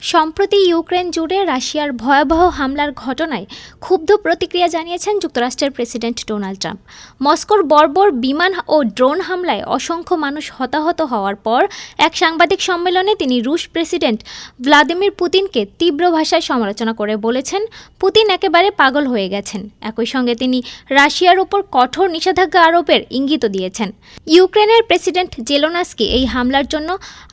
সম্প্রতি ইউক্রেন জুড়ে রাশিয়ার ভয়াবহ হামলার ঘটনায় ক্ষুব্ধ প্রতিক্রিয়া জানিয়েছেন যুক্তরাষ্ট্রের প্রেসিডেন্ট ডোনাল্ড ট্রাম্প। মস্কোর বর্বর বিমান ও ড্রোন হামলায় অসংখ্য মানুষ হতাহত হওয়ার পর এক সাংবাদিক সম্মেলনে তিনি রুশ প্রেসিডেন্ট ভ্লাদিমির পুতিনকে তীব্র ভাষায় সমালোচনা করে বলেছেন, পুতিন একেবারে পাগল হয়ে গেছেন। একই সঙ্গে তিনি রাশিয়ার উপর কঠোর নিষেধাজ্ঞা আরোপের ইঙ্গিতও দিয়েছেন। ইউক্রেনের প্রেসিডেন্ট জেলোনাস্কি এই হামলার জন্য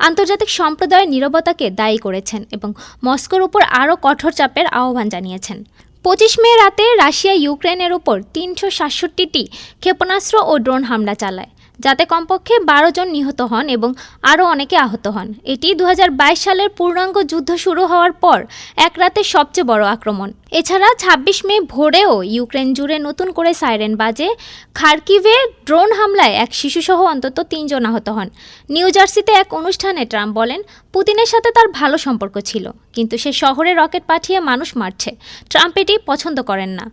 আন্তর্জাতিক সম্প্রদায়ের নীরবতাকে দায়ী করেছেন এবং মস্কোর উপর আরও কঠোর চাপের আহ্বান জানিয়েছেন। পঁচিশ মে রাতে রাশিয়া ইউক্রেনের উপর তিনশো সাতষট্টিটি ক্ষেপণাস্ত্র ও ড্রোন হামলা চালায়। যাতে কমপক্ষে বারো জন নিহত হন এবং আরও অনেকে আহত হন। এটি দু হাজার বাইশ সালের পূর্ণাঙ্গ যুদ্ধ শুরু হওয়ার পর এক রাতে সবচেয়ে বড় আক্রমণ। এছাড়া ছাব্বিশ মে ভোরেও ইউক্রেন জুড়ে নতুন করে সাইরেন বাজে। খার্কিভে ড্রোন হামলায় এক শিশুসহ অন্তত তিনজন আহত হন। নিউ জার্সিতে এক অনুষ্ঠানে ট্রাম্প বলেন, পুতিনের সাথে তার ভালো সম্পর্ক ছিল, কিন্তু সে শহরে রকেট পাঠিয়ে মানুষ মারছে। ট্রাম্প এটি পছন্দ করেন না।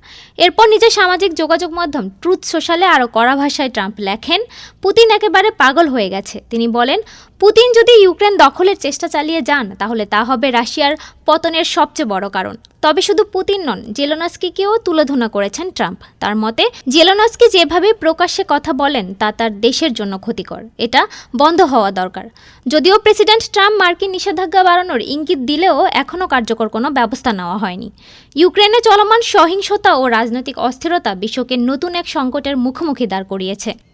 এরপর নিজের সামাজিক যোগাযোগ মাধ্যম ট্রুথ সোশ্যালে আরও কড়া ভাষায় ট্রাম্প লেখেন পুতিন একেবারে পাগল হয়ে গেছে। তিনি বলেন, পুতিন যদি ইউক্রেন দখলের চেষ্টা চালিয়ে যান, তাহলে তা হবে রাশিয়ার পতনের সবচেয়ে বড় কারণ। তবে শুধু পুতিন নন, জেলোনাস্কিকেও তুলোধনা করেছেন ট্রাম্প। তার মতে, জেলোনাস্কি যেভাবে প্রকাশ্যে কথা বলেন, তা তার দেশের জন্য ক্ষতিকর। এটা বন্ধ হওয়া দরকার। যদিও প্রেসিডেন্ট ট্রাম্প মার্কিন নিষেধাজ্ঞা বাড়ানোর ইঙ্গিত দিলেও এখনও কার্যকর কোনো ব্যবস্থা নেওয়া হয়নি। ইউক্রেনে চলমান সহিংসতা ও রাজনৈতিক অস্থিরতা বিশ্বকে নতুন এক সংকটের মুখোমুখি দাঁড় করিয়েছে।